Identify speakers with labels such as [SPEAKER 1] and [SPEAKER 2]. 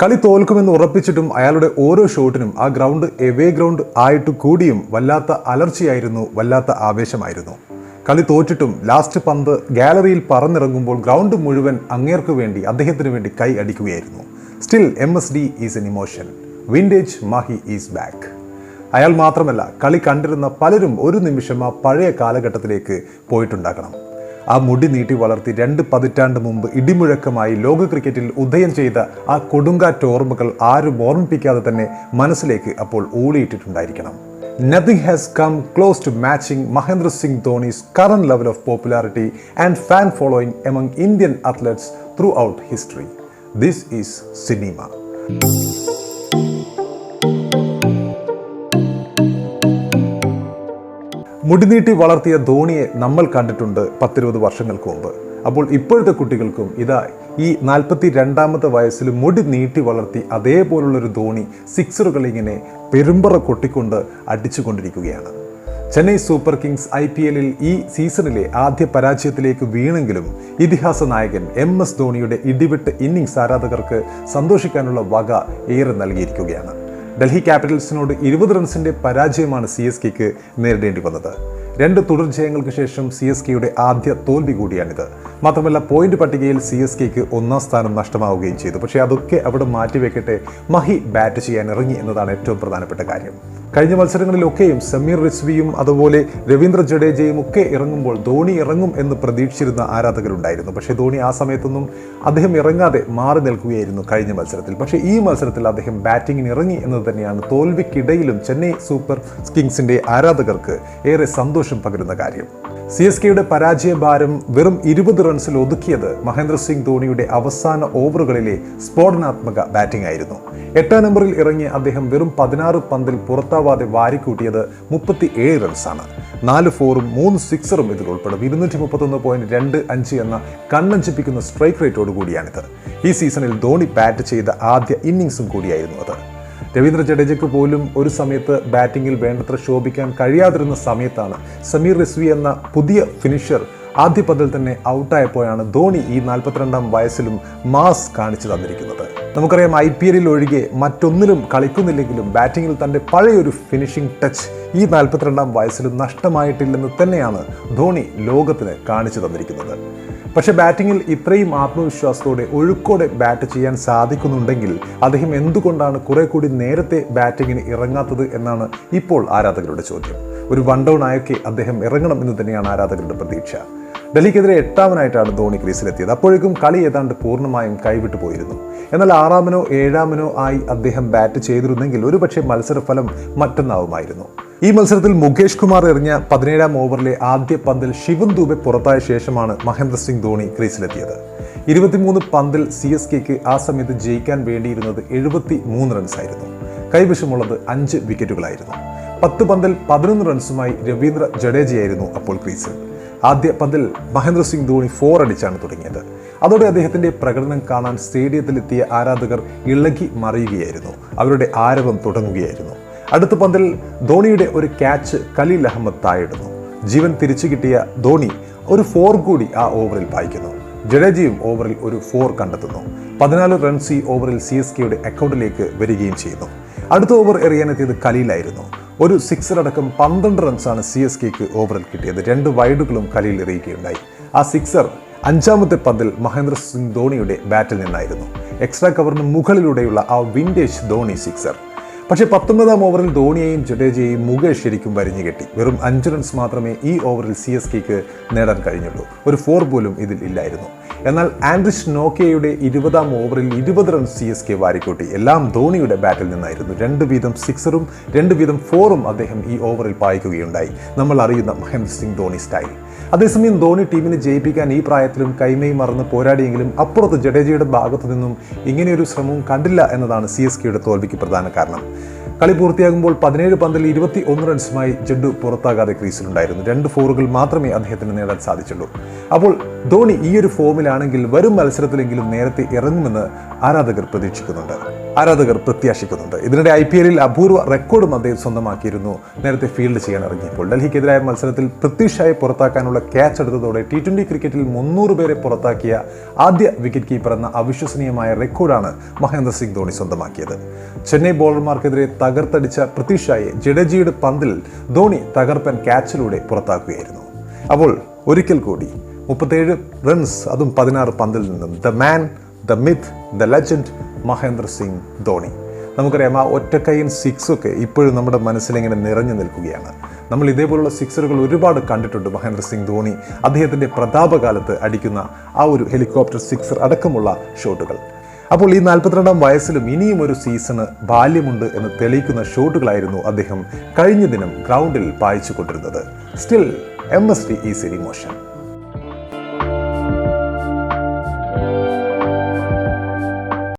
[SPEAKER 1] കളി തോൽക്കുമെന്ന് ഉറപ്പിച്ചിട്ടും അയാളുടെ ഓരോ ഷോട്ടിനും ആ ഗ്രൗണ്ട് എവേ ഗ്രൗണ്ട് ആയിട്ട് കൂടിയും വല്ലാത്ത അലർച്ചയായിരുന്നു വല്ലാത്ത ആവേശമായിരുന്നു. കളി തോറ്റിട്ടും ലാസ്റ്റ് പന്ത് ഗാലറിയിൽ പറന്നിറങ്ങുമ്പോൾ ഗ്രൗണ്ട് മുഴുവൻ അങ്ങേർക്ക് വേണ്ടി അദ്ദേഹത്തിന് വേണ്ടി കൈ അടിക്കുകയായിരുന്നു. Still M S D is an emotion vintage Mahi is back അയാൾ മാത്രമല്ല കളി കണ്ടിരുന്ന പലരും ഒരു നിമിഷം ആ പഴയ കാലഘട്ടത്തിലേക്ക് പോയിട്ടുണ്ടാകണം. ആ മുടി നീട്ടി വളർത്തി രണ്ട് പതിറ്റാണ്ട് മുമ്പ് ഇടിമുഴക്കമായി ലോക ക്രിക്കറ്റിൽ ഉദയം ചെയ്ത ആ കൊടുങ്കാറ്റ് ഓർമ്മകൾ ആരും ഓർമ്മിപ്പിക്കാതെ തന്നെ മനസ്സിലേക്ക് അപ്പോൾ ഊളിയിട്ടിട്ടുണ്ടായിരിക്കണം. Nothing has come close to matching Mahendra Singh Dhoni's current level of popularity and fan following among Indian athletes through history this is cinema മുടിനീട്ടി വളർത്തിയ ധോണിയെ നമ്മൾ കണ്ടിട്ടുണ്ട് പത്തിരുപത് വർഷങ്ങൾക്ക് മുമ്പ്. അപ്പോൾ ഇപ്പോഴത്തെ കുട്ടികൾക്കും ഇതാ ഈ നാൽപ്പത്തി രണ്ടാമത്തെ വയസ്സിൽ മുടി നീട്ടി വളർത്തി അതേപോലുള്ളൊരു ധോണി സിക്സറുകൾ ഇങ്ങനെ പെരുമ്പറ കൊട്ടിക്കൊണ്ട് അടിച്ചുകൊണ്ടിരിക്കുകയാണ്. Chennai super kings I P എല്ലിൽ ഈ സീസണിലെ ആദ്യ പരാജയത്തിലേക്ക് വീണെങ്കിലും ഇതിഹാസ നായകൻ എം എസ് ധോണിയുടെ ഇടിവിട്ട് ഇന്നിംഗ്സ് ആരാധകർക്ക് സന്തോഷിക്കാനുള്ള വക ഏറെ നൽകിയിരിക്കുകയാണ്. ഡൽഹി ക്യാപിറ്റൽസിനോട് ഇരുപത് റൺസിന്റെ പരാജയമാണ് സി എസ് കെക്ക് നേരിടേണ്ടി വന്നത്. രണ്ട് തുടർജയങ്ങൾക്ക് ശേഷം സി എസ് കെയുടെ ആദ്യ തോൽവി കൂടിയാണിത്. മാത്രമല്ല പോയിന്റ് പട്ടികയിൽ സി എസ് കെക്ക് ഒന്നാം സ്ഥാനം നഷ്ടമാവുകയും ചെയ്തു. പക്ഷേ അതൊക്കെ അവിടെ മാറ്റിവെക്കട്ടെ മഹി ബാറ്റ് ചെയ്യാൻ ഇറങ്ങി എന്നതാണ് ഏറ്റവും പ്രധാനപ്പെട്ട കാര്യം. കഴിഞ്ഞ മത്സരങ്ങളിലൊക്കെയും സമീർ റിസ്വിയും അതുപോലെ രവീന്ദ്ര ജഡേജയും ഒക്കെ ഇറങ്ങുമ്പോൾ ധോണി ഇറങ്ങും എന്ന് പ്രതീക്ഷിച്ചിരുന്ന ആരാധകരുണ്ടായിരുന്നു. പക്ഷേ ധോണി ആ സമയത്തൊന്നും അദ്ദേഹം ഇറങ്ങാതെ മാറി നിൽക്കുകയായിരുന്നു കഴിഞ്ഞ മത്സരത്തിൽ. പക്ഷേ ഈ മത്സരത്തിൽ അദ്ദേഹം ബാറ്റിങ്ങിന് ഇറങ്ങി എന്ന് തന്നെയാണ് തോൽവിക്കിടയിലും ചെന്നൈ സൂപ്പർ കിങ്സിന്റെ ആരാധകർക്ക് ഏറെ സന്തോഷം പകരുന്ന കാര്യം. സി എസ് കെയുടെ പരാജയ ഭാരം വെറും ഇരുപത് റൺസിൽ ഒതുക്കിയത് മഹേന്ദ്ര സിംഗ് ധോണിയുടെ അവസാന ഓവറുകളിലെ സ്ഫോടനാത്മക ബാറ്റിംഗ് ആയിരുന്നു. എട്ടാം നമ്പറിൽ ഇറങ്ങിയ അദ്ദേഹം വെറും പതിനാറ് പന്തിൽ പുറത്താവാതെ വാരിക്കൂട്ടിയത് മുപ്പത്തി ഏഴ് റൺസാണ്. നാല് ഫോറും മൂന്ന് സിക്സറും ഇതിൽ ഉൾപ്പെടും. ഇരുന്നൂറ്റി മുപ്പത്തൊന്ന് പോയിന്റ് രണ്ട് അഞ്ച് എന്ന കണ്ണഞ്ചിപ്പിക്കുന്ന സ്ട്രൈക്ക് റേറ്റോട് കൂടിയാണിത്. ഈ സീസണിൽ ധോണി ബാറ്റ് ചെയ്ത ആദ്യ ഇന്നിംഗ്സും കൂടിയായിരുന്നു അത്. രവീന്ദ്ര ജഡേജയ്ക്ക് പോലും ഒരു സമയത്ത് ബാറ്റിങ്ങിൽ വേണ്ടത്ര ശോഭിക്കാൻ കഴിയാതിരുന്ന സമയത്താണ് സമീർ റിസ്വി എന്ന പുതിയ ഫിനിഷർ ആദ്യ പതിൽ തന്നെ ഔട്ടായപ്പോഴാണ് ധോണി ഈ നാൽപ്പത്തിരണ്ടാം വയസ്സിലും മാസ് കാണിച്ചു തന്നിരിക്കുന്നത്. നമുക്കറിയാം ഐ പി എല്ലിൽ ഒഴികെ മറ്റൊന്നിലും കളിക്കുന്നില്ലെങ്കിലും ബാറ്റിങ്ങിൽ തന്റെ പഴയൊരു ഫിനിഷിംഗ് ടച്ച് ഈ നാൽപ്പത്തിരണ്ടാം വയസ്സിലും നഷ്ടമായിട്ടില്ലെന്ന് തന്നെയാണ് ധോണി ലോകത്തിന് കാണിച്ചു തന്നിരിക്കുന്നത്. പക്ഷേ ബാറ്റിങ്ങിൽ ഇത്രയും ആത്മവിശ്വാസത്തോടെ ഒഴുക്കോടെ ബാറ്റ് ചെയ്യാൻ സാധിക്കുന്നുണ്ടെങ്കിൽ അദ്ദേഹം എന്തുകൊണ്ടാണ് കുറെ കൂടി നേരത്തെ ബാറ്റിങ്ങിന് ഇറങ്ങാത്തത് എന്നാണ് ഇപ്പോൾ ആരാധകരുടെ ചോദ്യം. ഒരു വൺ ഡൗൺ ആയൊക്കെ അദ്ദേഹം ഇറങ്ങണം എന്ന് തന്നെയാണ് ആരാധകരുടെ പ്രതീക്ഷ. ഡൽഹിക്കെതിരെ എട്ടാമനായിട്ടാണ് ധോണി ക്രീസിലെത്തിയത്. അപ്പോഴേക്കും കളി ഏതാണ്ട് പൂർണമായും കൈവിട്ടു പോയിരുന്നു. എന്നാൽ ആറാമനോ ഏഴാമനോ ആയി അദ്ദേഹം ബാറ്റ് ചെയ്തിരുന്നെങ്കിൽ ഒരുപക്ഷെ മത്സരഫലം മറ്റൊന്നാവുമായിരുന്നു. ഈ മത്സരത്തിൽ മുകേഷ് കുമാർ എറിഞ്ഞ പതിനേഴാം ഓവറിലെ ആദ്യ പന്തിൽ ശിവൻ ദൂബെ പുറത്തായ ശേഷമാണ് മഹേന്ദ്ര സിംഗ് ധോണി ക്രീസിലെത്തിയത്. ഇരുപത്തിമൂന്ന് പന്തിൽ സി എസ് കെക്ക് ആ സമയത്ത് ജയിക്കാൻ വേണ്ടിയിരുന്നത് എഴുപത്തി മൂന്ന് റൺസായിരുന്നു. കൈവശമുള്ളത് അഞ്ച് വിക്കറ്റുകളായിരുന്നു. പത്ത് പന്തിൽ പതിനൊന്ന് റൺസുമായി രവീന്ദ്ര ജഡേജയായിരുന്നു അപ്പോൾ ക്രീസിൽ. ആദ്യ പന്തിൽ മഹേന്ദ്ര സിംഗ് ധോണി ഫോർ അടിച്ചാണ് തുടങ്ങിയത്. അതോടെ അദ്ദേഹത്തിന്റെ പ്രകടനം കാണാൻ സ്റ്റേഡിയത്തിലെത്തിയ ആരാധകർ ഇളകി മറിയുകയായിരുന്നു. അവരുടെ ആരവം തുടങ്ങുകയായിരുന്നു. അടുത്ത പന്തിൽ ധോണിയുടെ ഒരു ക്യാച്ച് കലീൽ അഹമ്മദ് തായിടുന്നു ജീവൻ തിരിച്ചു കിട്ടിയ ധോണി ഒരു ഫോർ കൂടി ആ ഓവറിൽ പായിക്കുന്നു. ജഡേജയും ഓവറിൽ ഒരു ഫോർ കണ്ടെത്തുന്നു. പതിനാല് റൺസ് ഈ ഓവറിൽ സി എസ് കെയുടെ അക്കൗണ്ടിലേക്ക് വരികയും ചെയ്യുന്നു. അടുത്ത ഓവർ എറിയാനെത്തിയത് കലീലായിരുന്നു ഒരു സിക്സർ അടക്കം പന്ത്രണ്ട് റൺസാണ് സി എസ് കെക്ക് ഓവറിൽ കിട്ടിയത്. രണ്ട് വൈഡുകളും കലയിൽ എറിയുകയുണ്ടായി ആ സിക്സർ അഞ്ചാമത്തെ പന്തിൽ മഹേന്ദ്ര സിംഗ് ധോണിയുടെ ബാറ്റിൽ നിന്നായിരുന്നു. എക്സ്ട്രാ കവറിന് മുകളിലൂടെയുള്ള ആ വിൻഡേജ് ധോണി സിക്സർ പക്ഷേ പത്തൊമ്പതാം ഓവറിൽ ധോണിയെയും ജഡേജയെയും മുകേഷ് ശരിക്കും വരിഞ്ഞു കെട്ടി. വെറും അഞ്ച് റൺസ് മാത്രമേ ഈ ഓവറിൽ സി എസ് കെക്ക് നേടാൻ കഴിഞ്ഞുള്ളൂ. ഒരു ഫോർ പോലും ഇതിൽ ഇല്ലായിരുന്നു. എന്നാൽ ആൻഡ്രിഷ് നോക്കിയയുടെ ഇരുപതാം ഓവറിൽ ഇരുപത് റൺസ് സി എസ് കെ വാരിക്കൂട്ടി. എല്ലാം ധോണിയുടെ ബാറ്റിൽ നിന്നായിരുന്നു. രണ്ട് വീതം സിക്സറും രണ്ട് വീതം ഫോറും അദ്ദേഹം ഈ ഓവറിൽ പായിക്കുകയുണ്ടായി. നമ്മൾ അറിയുന്ന മഹേന്ദ്ര സിംഗ് ധോണി സ്റ്റൈൽ. അതേസമയം ധോണി ടീമിനെ ജയിപ്പിക്കാൻ ഈ പ്രായത്തിലും കൈമയും മറന്ന് പോരാടിയെങ്കിലും അപ്പുറത്ത് ജഡേജയുടെ ഭാഗത്തു നിന്നും ഇങ്ങനെയൊരു ശ്രമവും കണ്ടില്ല എന്നതാണ് സി എസ് കെയുടെ തോൽവിക്ക് പ്രധാന കാരണം. കളി പൂർത്തിയാകുമ്പോൾ പതിനേഴ് പന്തിൽ ഇരുപത്തി ഒന്ന് റൺസുമായി ജഡ്ഡു പുറത്താകാതെ ക്രീസിലുണ്ടായിരുന്നു. രണ്ട് ഫോറുകൾ മാത്രമേ അദ്ദേഹത്തിന് നേടാൻ സാധിച്ചുള്ളൂ. അപ്പോൾ ധോണി ഈ ഒരു ഫോമിലാണെങ്കിൽ വരും മത്സരത്തിലെങ്കിലും നേരത്തെ ഇറങ്ങുമെന്ന് ആരാധകർ പ്രതീക്ഷിക്കുന്നുണ്ട്. ആരാധകർ പ്രത്യാശിക്കുന്നുണ്ട്. ഇതിനിടെ ഐ പി എല്ലിൽ അപൂർവ റെക്കോർഡും അദ്ദേഹം സ്വന്തമാക്കിയിരുന്നു. നേരത്തെ ഫീൽഡ് ചെയ്യാൻ ഇറങ്ങിയപ്പോൾ. ഡൽഹിക്കെതിരായ മത്സരത്തിൽ പൃഥ്വി പുറത്താക്കാനുള്ള ക്യാച്ച് എടുത്തതോടെ ടി ട്വന്റി ക്രിക്കറ്റിൽ മുന്നൂറ് പേരെ പുറത്താക്കിയ ആദ്യ വിക്കറ്റ് കീപ്പർ എന്ന അവിശ്വസനീയമായ റെക്കോർഡാണ് മഹേന്ദ്ര സിംഗ് ധോണി സ്വന്തമാക്കിയത്. ചെന്നൈ ബോളർമാർക്കെതിരെ തകർത്തടിച്ച പ്രത്യക്ഷയെ ജഡേജിയുടെ പന്തിൽ ധോണി തകർപ്പൻ ക്യാച്ചിലൂടെ പുറത്താക്കുകയായിരുന്നു. അപ്പോൾ ഒരിക്കൽ കൂടി മുപ്പത്തേഴ് റൺസ് അതും പതിനാറ് പന്തിൽ നിന്നും. The man the myth the legend Mahendra Singh Dhoni. നമുക്കറിയാം ആ ഒറ്റക്കൈൻ സിക്സൊക്കെ ഇപ്പോഴും നമ്മുടെ മനസ്സിലിങ്ങനെ നിറഞ്ഞു നിൽക്കുകയാണ്. നമ്മൾ ഇതേപോലുള്ള സിക്സറുകൾ ഒരുപാട് കണ്ടിട്ടുണ്ട് മഹേന്ദ്ര സിംഗ് ധോണി. അദ്ദേഹത്തിന്റെ പ്രതാപകാലത്ത് അടിക്കുന്ന ആ ഒരു ഹെലികോപ്റ്റർ സിക്സർ അടക്കമുള്ള ഷോട്ടുകൾ. അപ്പോൾ ഈ നാൽപ്പത്തിരണ്ടാം വയസ്സിലും ഇനിയും ഒരു സീസണ് ബാല്യമുണ്ട് എന്ന് തെളിയിക്കുന്ന ഷോട്ടുകളായിരുന്നു അദ്ദേഹം കഴിഞ്ഞ ദിനം ഗ്രൗണ്ടിൽ പായിച്ചു കൊണ്ടിരുന്നത് still M S D is emotion